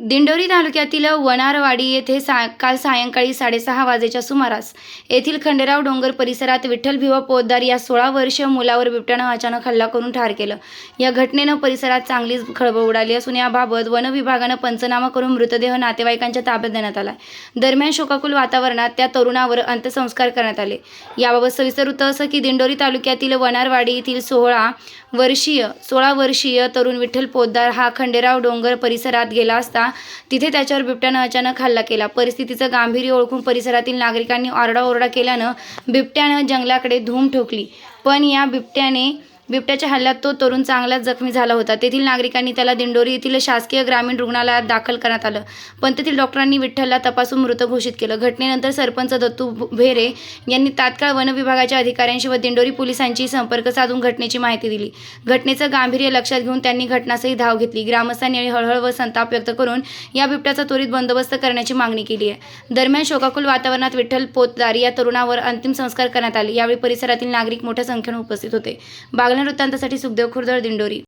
दिंडोरी तालुक्यातील वनारवाडी येथे सा काल सायंकाळी साडेसहा वाजेच्या सुमारास येथील खंडेराव डोंगर परिसरात विठ्ठल भिवा पोद्दार या सोळा वर्षीय मुलावर बिबट्यानं अचानक हल्ला करून ठार केलं. या घटनेनं परिसरात चांगलीच खळबळ उडाली असून याबाबत वन विभागानं पंचनामा करून मृतदेह नातेवाईकांच्या ताब्यात देण्यात आला दरम्यान शोकाकुल वातावरणात त्या तरुणावर अंत्यसंस्कार करण्यात आले. याबाबत सविस्तर वृत्त असं की दिंडोरी तालुक्यातील वनारवाडी येथील सोहळा वर्षीय सोळा वर्षीय तरुण विठ्ठल पोद्दार हा खंडेराव डोंगर परिसरात गेला असता तिथे त्याच्यावर बिबट्यानं अचानक हल्ला केला. परिस्थितीचं गांभीर्य ओळखून परिसरातील नागरिकांनी आरडाओरडा केल्यानं बिबट्यानं जंगलाकडे धूम ठोकली. पण या बिबट्याने बिबट्याच्या हल्ल्यात तो तरुण चांगलाच जखमी झाला होता. तेथील नागरिकांनी त्याला दिंडोरी येथील शासकीय ग्रामीण रुग्णालयात दाखल करण्यात आलं. पण तेथील डॉक्टरांनी विठ्ठलला तपासून मृत घोषित केलं. घटनेनंतर सरपंच दत्तू भेरे यांनी तात्काळ वन विभागाच्या अधिकाऱ्यांशी व दिंडोरी पोलिसांशी संपर्क साधून घटनेची माहिती दिली. घटनेचं गांभीर्य लक्षात घेऊन त्यांनी घटनास्थळी धाव घेतली. ग्रामस्थांनी हळहळ व संताप व्यक्त करून या बिबट्याचा त्वरित बंदोबस्त करण्याची मागणी केली आहे. दरम्यान शोकाकुल वातावरणात विठ्ठल पोतदार या तरुणावर अंतिम संस्कार करण्यात आले. यावेळी परिसरातील नागरिक मोठ्या संख्येने उपस्थित होते. बागलाण वृत्तांतासाठी सुखदेव खुर्दळ दिंडोरी